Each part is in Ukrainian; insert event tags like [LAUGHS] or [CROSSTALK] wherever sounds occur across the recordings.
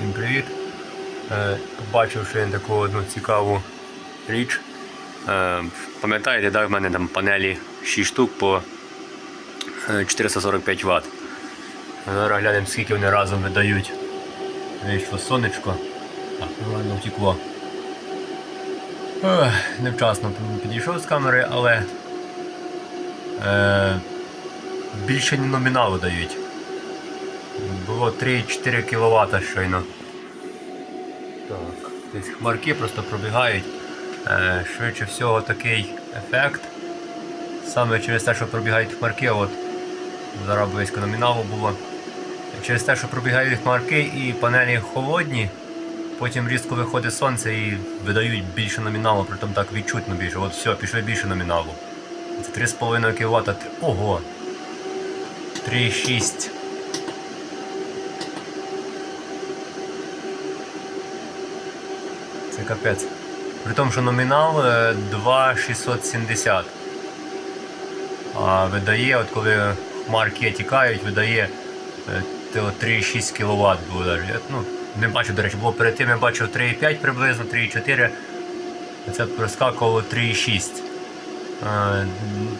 Всім привіт! Е, Побачив ще таку одну цікаву річ. Е, Пам'ятаєте, да, в мене там панелі 6 штук по е, 445 Вт. Зараз глянемо, скільки вони разом видають. Вийшло сонечко. Так, ну ладно, втекло. Невчасно підійшов з камери, але е, більше номіналу дають. Було 3-4 кВт щойно. Десь хмарки просто пробігають. Е, швидше всього такий ефект. Саме через те, що пробігають хмарки, от зараз близько номіналу було. Через те, що пробігають хмарки і панелі холодні, потім різко виходить сонце і видають більше номіналу, притом так відчутно більше. От все, пішли більше номіналу. Це 3,5 кВт. Ого! 3,6 капець. При тому, що номінал е, 2,670. А видає, от коли хмарки тікають, видає е, те от 3,6 кВт було. Я, ну, не бачив, до речі, було перед тим я бачив 3,5 приблизно, 3,4. А Це проскакувало 3,6. Е,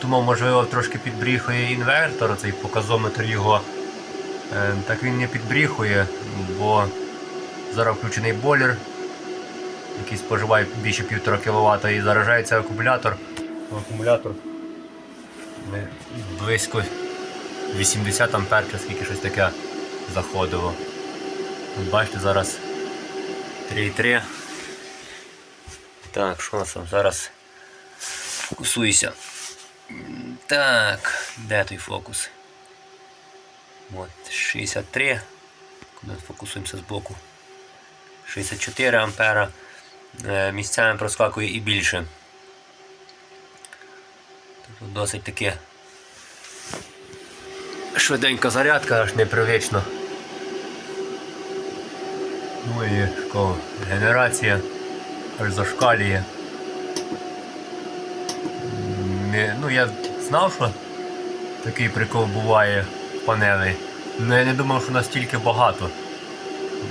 Думав, можливо, трошки підбріхує інвертор, цей показометр його. Е, Так він не підбріхує, бо зараз включений бойлер, який споживає більше 1,5 кВт і заражається акумулятор. Акумулятор близько 80 ампер чи скільки щось таке заходило. От бачите, зараз 3,3. Так, що у нас там зараз? Фокусуйся. Так, де той фокус? От 63. Куди фокусуємося з боку? 64 ампера. Е, Місцями проскакує і більше. Тобто досить таки швиденька зарядка, аж непривично. Ну і що, генерація аж зашкалює. Не, ну я знав, що такий прикол буває в панелі. але я не думав, що настільки багато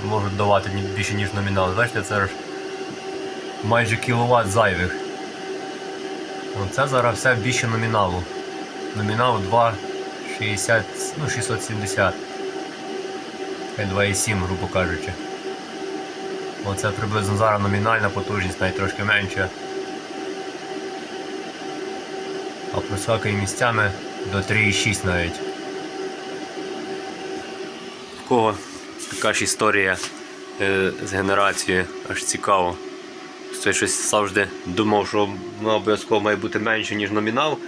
можуть давати більше, ніж номінал. Бачите, це ж майже кіловат зайвих. Оце зараз все більше номіналу. Номінал 2,60, ну 670. 2,7, грубо кажучи. Оце приблизно зараз номінальна потужність, навіть трошки менша. А проскакує місцями до 3,6 навіть. В кого така ж історія е, з генерацією, аж цікаво. Це щось завжди думав, що воно обов'язково має бути менше, ніж номінал.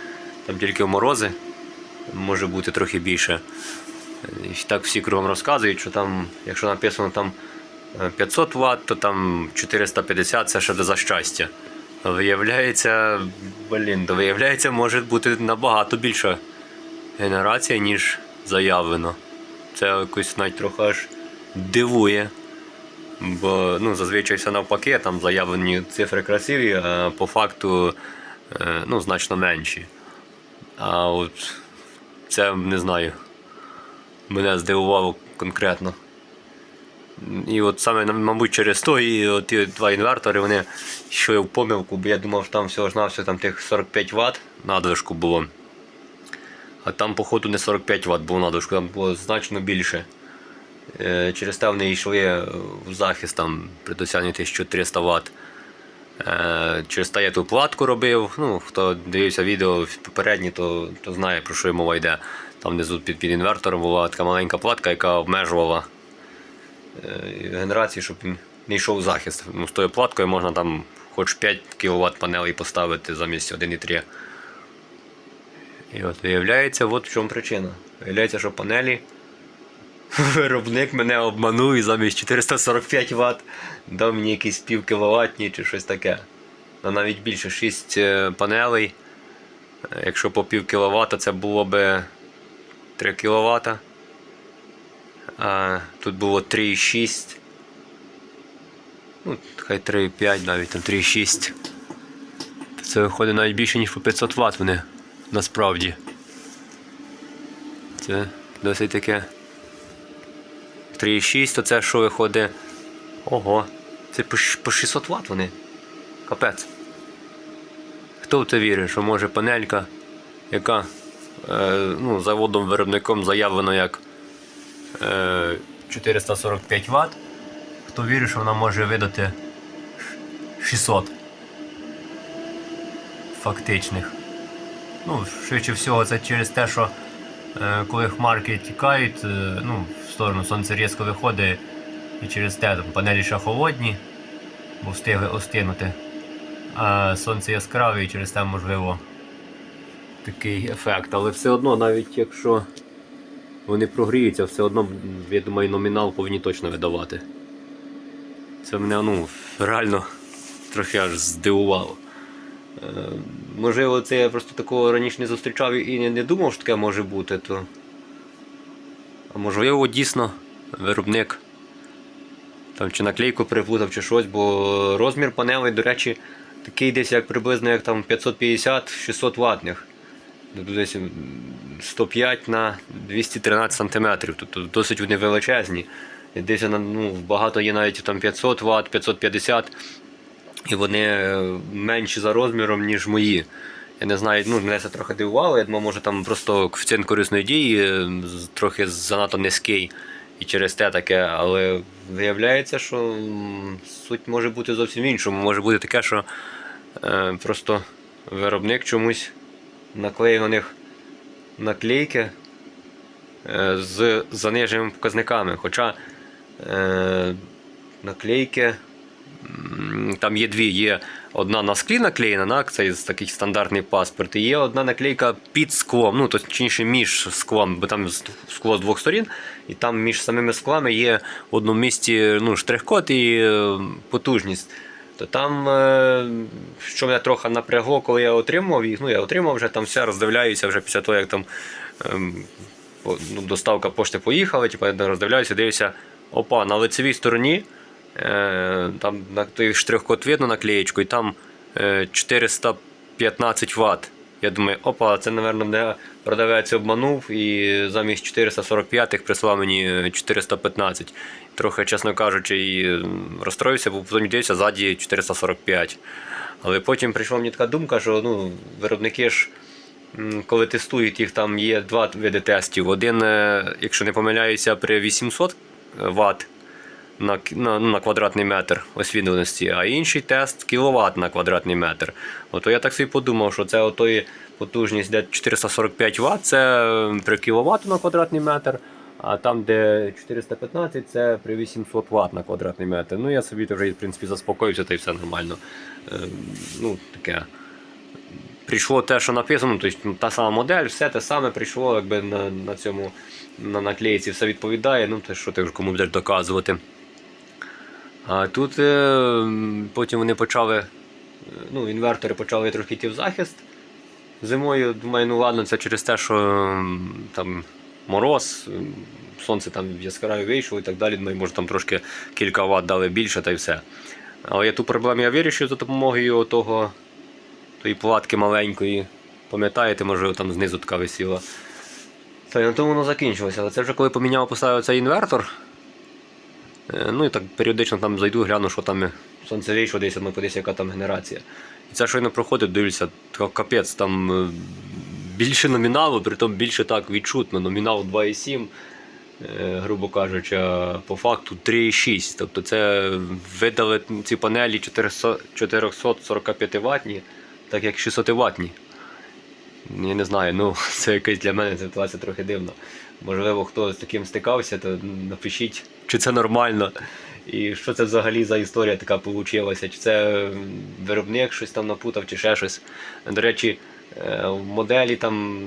Там тільки в морози може бути трохи більше. І так всі кругом розказують, що там, якщо написано там е, 500 Вт, то там 450 це ще за щастя. Виявляється, блін, то виявляється, може бути набагато більша генерація, ніж заявлено. Це якось навіть трохи аж дивує. Бо ну, зазвичай все навпаки, там заявлені цифри красиві, а по факту е, ну, значно менші. А от це не знаю. Мене здивувало конкретно. І от саме, мабуть, через то і ті два інвертори вони йшли в помилку, бо я думав, що там всього ж навсього там тих 45 Вт надлишку було. А там, походу, не 45 Вт було надлишку, там було значно більше. Е, Через те вони йшли в захист там, при досягненні 1300 Вт. Е, Через те я ту платку робив. Ну, Хто дивився відео попередні, то, то знає про що мова йде. Там внизу під, під інвертором була така маленька платка, яка обмежувала е, генерацію, щоб він не йшов в захист. Ну, з тою платкою можна там хоч 5 кВт панелей поставити замість 1,3. І от виявляється, от в чому причина. Виявляється, що панелі Виробник мене обманув і замість 445 Вт дав мені якісь пів кіловатні чи щось таке. Ну, навіть більше 6 е, панелей. Е, Якщо по пів кіловата, це було би 3 кВт. А тут було 3,6. Ну, хай 3,5 навіть там 3,6. Це виходить навіть більше, ніж по 500 Вт вони насправді. Це досить таке. 3,6, то це що виходить Ого, це по, 600 Вт вони. Капець. Хто в це вірить, що може панелька, яка е, ну, заводом-виробником заявлена як е, 445 Вт, хто вірить, що вона може видати 600 фактичних. Ну, швидше всього, це через те, що коли хмарки тікають, е, ну, в сторону сонце різко виходить, і через те там, панелі ще холодні, бо встигли остинути. А сонце яскраве і через те можливо такий ефект. Але все одно, навіть якщо вони прогріються, все одно, я думаю, номінал повинні точно видавати. Це мене ну, реально трохи аж здивувало. Можливо, це я просто такого раніше не зустрічав і не, не думав, що таке може бути, то. А можливо, дійсно, виробник там чи наклейку переплутав, чи щось, бо розмір панелей, до речі, такий десь як приблизно як там 550-600 ватних. Десь 105 на 213 см. Тобто досить вони величезні. Десь ну, багато є навіть там 500 Вт, 550 і вони е, менші за розміром, ніж мої. Я не знаю, ну, мене це трохи дивувало. Я думав, може там просто коефіцієнт корисної дії е, трохи занадто низький і через те таке, але виявляється, що суть може бути зовсім іншому. Може бути таке, що е, просто виробник чомусь наклеїв на них наклейки е, з заниженими показниками. Хоча е, наклейки Там є дві. Є одна на склі наклеєна, так, це такий стандартний паспорт, і є одна наклейка під склом, ну точніше між склом, бо там скло з двох сторін, і там між самими склами є в одному місці ну, штрих-код і е, потужність. То там, що мене трохи напрягло, коли я отримав їх, ну я отримав вже там все, роздивляюся вже після того, як там ем, ну, доставка пошти поїхала, типу, роздивляюся, дивлюся, опа, на лицевій стороні. Е, там штрих-код видно наклеєчку, і там е, 415 Вт. Я думаю, опа, це, мабуть, мене продавець обманув і замість 445 прислав мені е, 415. Трохи, чесно кажучи, і розстроївся, бо потім дивився ззаді 445. Але потім прийшла мені така думка, що ну, виробники ж, коли тестують їх, там є два види тестів. Один, е, якщо не помиляюся, при 800 Вт на, на, на квадратний метр освітленості, а інший тест кіловат на квадратний метр. Ото я так собі подумав, що це отої потужність, де 445 Вт, це при кіловату на квадратний метр, а там, де 415, це при 800 Вт на квадратний метр. Ну я собі вже в принципі заспокоївся, та й все нормально. Е, ну, таке. Прийшло те, що написано, тобто та сама модель, все те саме прийшло, якби на, на цьому на наклейці все відповідає. Ну, то що ти вже кому будеш доказувати. А тут е, потім вони почали, е, ну, інвертори почали трохи йти в захист. Зимою, думаю, ну ладно, це через те, що там мороз, сонце там яскраве вийшло і так далі. Думаю, може там трошки кілька ватт дали більше та й все. Але я ту проблему я вирішив за допомогою того, тої платки маленької. Пам'ятаєте, може там знизу така висіла. Та й на тому воно закінчилося. Але це вже коли поміняв, поставив цей інвертор. Е, Ну і так періодично там зайду, гляну, що там сонце вийшло, десь ми подивися, яка там генерація. І це щойно проходить, дивлюся, капець, там е, більше номіналу, притом більше так відчутно. Номінал 2,7, е, грубо кажучи, а по факту 3,6. Тобто це видали ці панелі 445 ватні, так як 600 ватні. Я не знаю, ну [LAUGHS] це якась для мене ситуація трохи дивна. Можливо, хто з таким стикався, то напишіть, чи це нормально. І що це взагалі за історія така получилася? Чи це виробник щось там напутав, чи ще щось. До речі, е, в моделі там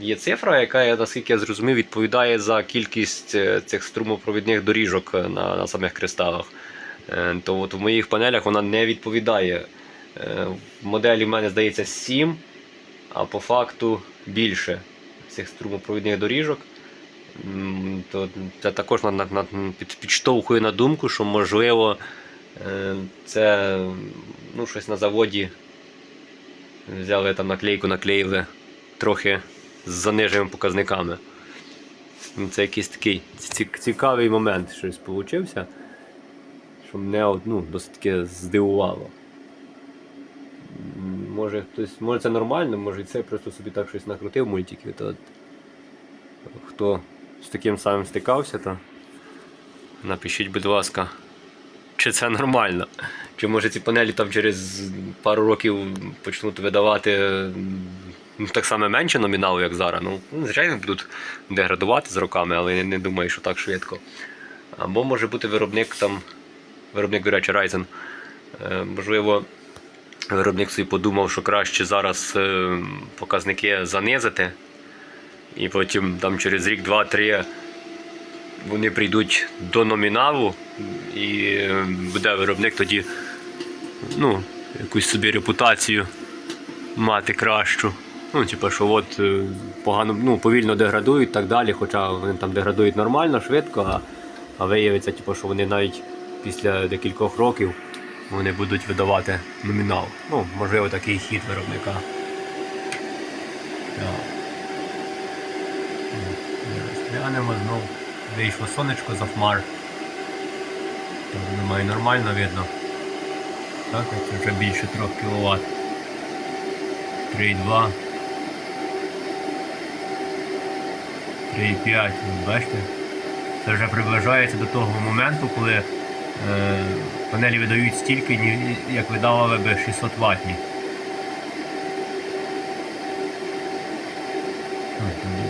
є цифра, яка, наскільки я зрозумів, відповідає за кількість е, цих струмопровідних доріжок е, на, на самих кристалах. То от в моїх панелях вона не відповідає. В моделі в мене здається 7 а по факту більше цих струмопровідних доріжок. То це також підштовхує на думку, що можливо е, це ну, щось на заводі взяли там наклейку, наклеїли трохи з заниженими показниками. Це якийсь такий цікавий момент щось получився. що мене ну, досить таки здивувало. Може хтось, може це нормально, може це просто собі так щось накрутив мультики. То хто з таким самим стикався, то напишіть, будь ласка, чи це нормально. Чи може ці панелі там через пару років почнуть видавати ну, так само менше номіналу, як зараз. Ну, звичайно, будуть деградувати з роками, але я не думаю, що так швидко. Або може бути виробник там, виробник, до речі, Ryzen. Е, Можливо, виробник собі подумав, що краще зараз е, показники занизити, і потім там через рік, два, три вони прийдуть до номіналу, і буде виробник тоді ну, якусь собі репутацію мати кращу. Ну, типу, що от е, погано, ну, повільно деградують і так далі, хоча вони там деградують нормально, швидко, а, а виявиться, типу, що вони навіть після декількох років вони будуть видавати номінал. Ну, можливо, такий хід виробника. Так. Глянемо знов. Вийшло сонечко за хмар. Так, немає нормально видно. Так, це вже більше 3 кВт. 3,2. 3,5, бачите? Це вже приближається до того моменту, коли е, панелі видають стільки, як видавали би 600 ватні.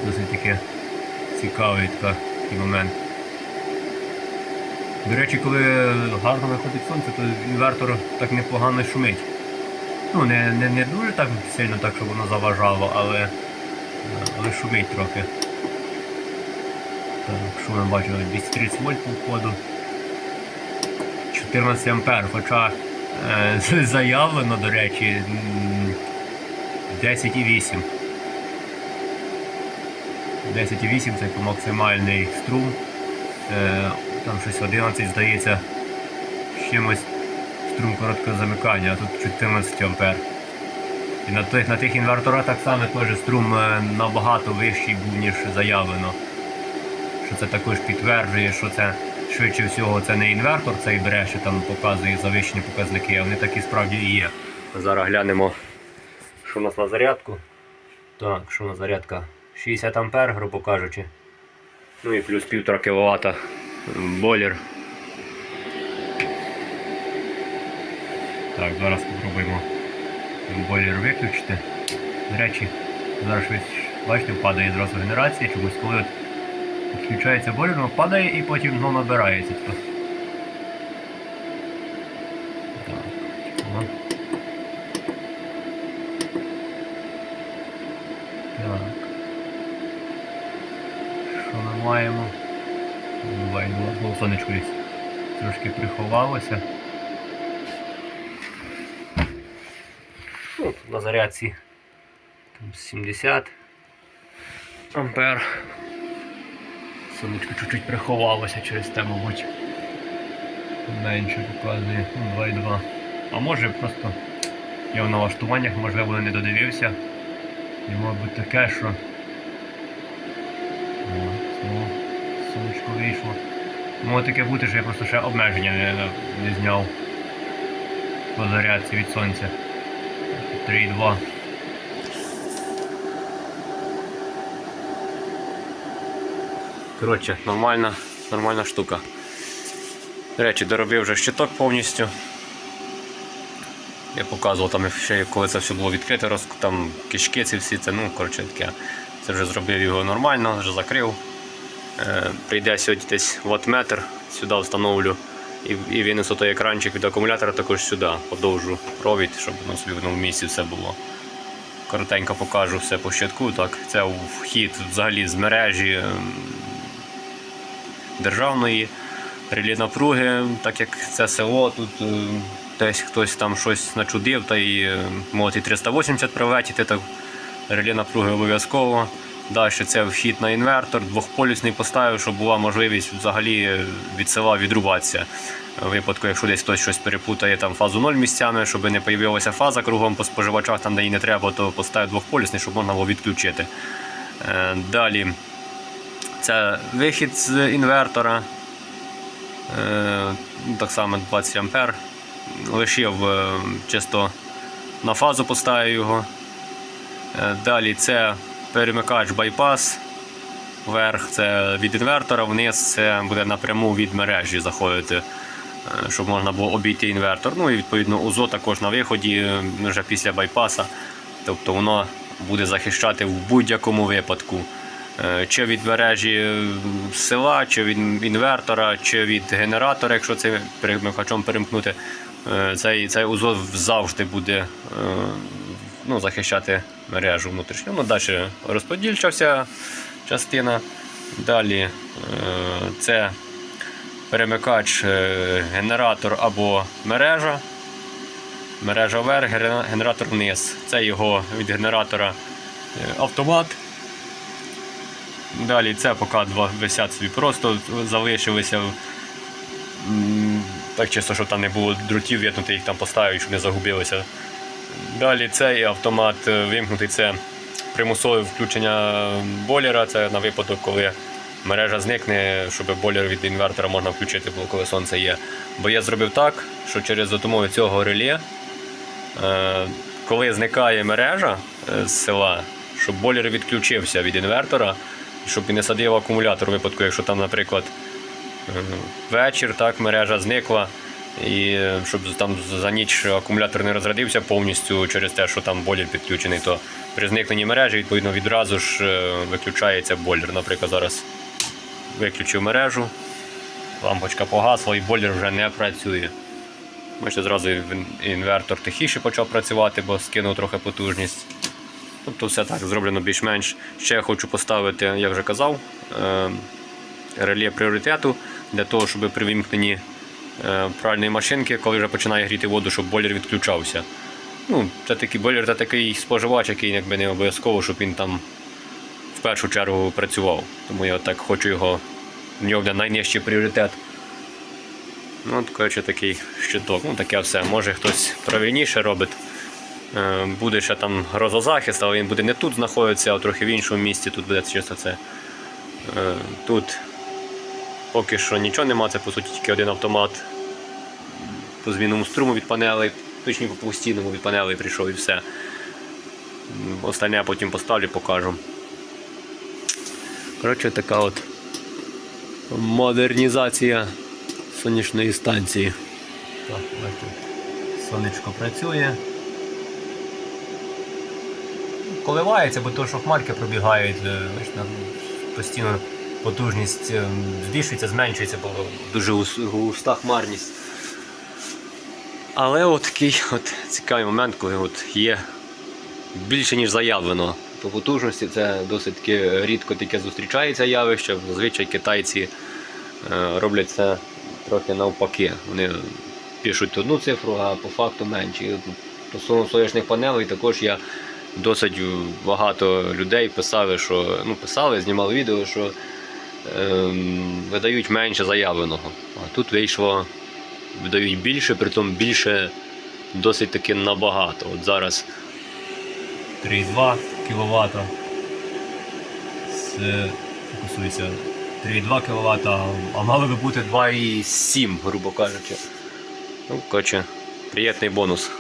Досить таке цікавий такий момент. До речі, коли гарно виходить сонце, то інвертор так непогано шумить. Ну, не, не, не дуже так сильно, так, щоб воно заважало, але, але шумить трохи. Так, що ми бачимо, 230 вольт по входу. 14 ампер, хоча е, [LAUGHS] заявлено, до речі, 10,8. 10,8 це максимальний струм. Е, там щось 11 здається з чимось струм короткого замикання, а тут 14 ампер. І на тих, на тих інверторах так само теж струм е, набагато вищий був, ніж заявлено. Що це також підтверджує, що це швидше всього це не інвертор, цей бреше там показує завищені показники, а вони такі справді і є. Зараз глянемо, що у нас на зарядку. Так, що на зарядка? 60 ампер, грубо кажучи. Ну і плюс 1,5 кВт бойлер. Так, зараз спробуємо бойлер виключити. До речі, зараз щось, бачите, падає зразу генерація, чомусь коли от включається бойлер, воно падає і потім знову набирається. Так. Що ми маємо? Сонечко десь трошки приховалося. Ну, на зарядці там 70 ампер. Сонечко чуть-чуть приховалося через те, мабуть. Менше показує ну, 2,2. А може просто я в налаштуваннях, можливо, не додивився. І мабуть таке, що О, знову сонечко вийшло. Може таке бути, що я просто ще обмеження не, не зняв по зарядці від сонця. 3,2. Коротше, нормальна, нормальна штука. До речі, доробив вже щиток повністю. Я показував там ще коли це все було відкрите, роз, там кишки ці всі, це, ну, коротше таке. Це вже зробив його нормально, вже закрив. Е, прийде сьогодні десь ватметр, сюди встановлю. І, і винесу той екранчик від акумулятора також сюди, подовжу провід, щоб воно собі в одному місці все було. Коротенько покажу все по щитку. Так, це вхід взагалі з мережі ем, державної релі напруги, так як це село, тут е, десь хтось там щось начудив, та е, можуть і 380 приветіти, так релі напруги обов'язково. Далі це вхід на інвертор, двохполюсний поставив, щоб була можливість взагалі від села відрубатися. У випадку, якщо десь хтось щось перепутає там фазу 0 місцями, щоб не появилася фаза кругом по споживачах, там де її не треба, то поставив двохполюсний, щоб можна було відключити. Е, Далі це вихід з інвертора. Е, Так само 20 ампер. Лишив е, чисто на фазу поставив його. Далі це перемикач байпас. Вверх це від інвертора, вниз це буде напряму від мережі заходити, е, щоб можна було обійти інвертор. Ну і відповідно УЗО також на виході е, вже після байпаса. Тобто воно буде захищати в будь-якому випадку. Е, Чи від мережі села, чи від інвертора, чи від генератора, якщо це перемикачом перемкнути, цей, цей УЗО завжди буде ну, захищати мережу внутрішню. Ну, далі розподільча вся частина. Далі е, це перемикач, е, генератор або мережа. Мережа вверх, генератор вниз. Це його від генератора е, автомат. Далі це поки два висять собі просто залишилися. Так чисто, щоб там не було дротів, в'єтнути їх там поставити, щоб не загубилися. Далі цей автомат е, вимкнутий це примусове включення бойлера. Це на випадок, коли мережа зникне, щоб бойлер від інвертора можна включити, коли сонце є. Бо я зробив так, що через допомогу цього реле, е, коли зникає мережа е, з села, щоб бойлер відключився від інвертора, щоб не садив акумулятор у випадку, якщо там, наприклад, вечір, так, мережа зникла. І е, щоб там за ніч акумулятор не розрядився повністю через те, що там бойлер підключений, то при зникненні мережі відповідно відразу ж е, виключається бойлер. Наприклад, зараз виключив мережу, лампочка погасла і бойлер вже не працює. Бачите, зразу інвертор тихіше почав працювати, бо скинув трохи потужність. Тобто все так зроблено більш-менш. Ще я хочу поставити, як вже казав, е, реле пріоритету для того, щоб при вимкненні е, пральної машинки, коли вже починає гріти воду, щоб бойлер відключався. Ну, це такий бойлер, це такий споживач, який якби не обов'язково, щоб він там в першу чергу працював. Тому я так хочу його, в нього буде найнижчий пріоритет. Ну, от, коротше, такий щиток. Ну, таке все. Може хтось правильніше робить. Е, Буде ще там грозозахист, але він буде не тут знаходитися, а трохи в іншому місці. Тут буде чисто це. Е, Тут поки що нічого нема, це по суті тільки один автомат по змінному струму від панелей, точніше по постійному від панелей прийшов і все. М, Остальне я потім поставлю, покажу. Коротше, така от модернізація сонячної станції. Так, сонечко працює. Коливається, бо то, що хмарки пробігають, е, постійно потужність е, збільшується, зменшується, бо дуже гус- густа хмарність. Але от такий от цікавий момент, коли от є більше, ніж заявлено по потужності, це досить рідко таке зустрічається явище. Зазвичай китайці е, роблять це трохи навпаки. Вони пишуть одну цифру, а по факту менше. Стосовно сонячних панелей також я досить багато людей писали, що ну писали, знімали відео, що видають менше заявленого. А тут вийшло, видають більше, притом більше досить таки набагато. От зараз 3,2 кВт. Це фокусується 3,2 кВт, а мало би бути 2,7, грубо кажучи. Ну, коротше, приємний бонус.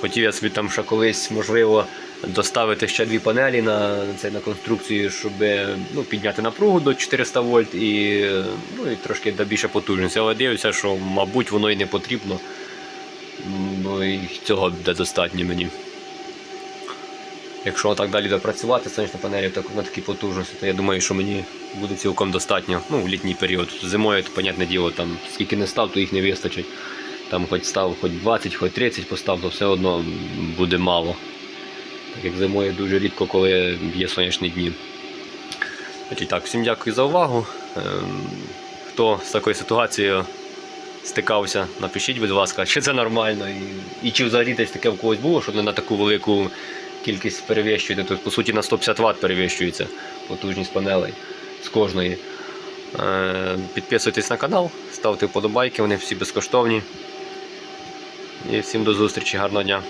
Хотів я собі там ще колись, можливо, доставити ще дві панелі на, це, на конструкцію, щоб ну, підняти напругу до 400 вольт і, ну, і трошки більше потужності. Але дивлюся, що, мабуть, воно і не потрібно. Бо і цього буде достатньо мені. Якщо так далі буде працювати, сонячна панелі так, на такій потужності, то я думаю, що мені буде цілком достатньо. Ну, в літній період. Зимою, то, понятне діло, там скільки не став, то їх не вистачить. Там хоч став хоч 20, хоч 30 постав, то все одно буде мало. Як зимою дуже рідко, коли є сонячні дні. Значить, так, всім дякую за увагу. Ем, Хто з такою ситуацією стикався, напишіть, будь ласка, чи це нормально, і, і чи взагалі десь таке в когось було, що не на таку велику кількість перевищуєте. Тут, по суті, на 150 Вт перевищується потужність панелей з кожної. Е, Підписуйтесь на канал, ставте вподобайки, вони всі безкоштовні. І всім до зустрічі, гарного дня.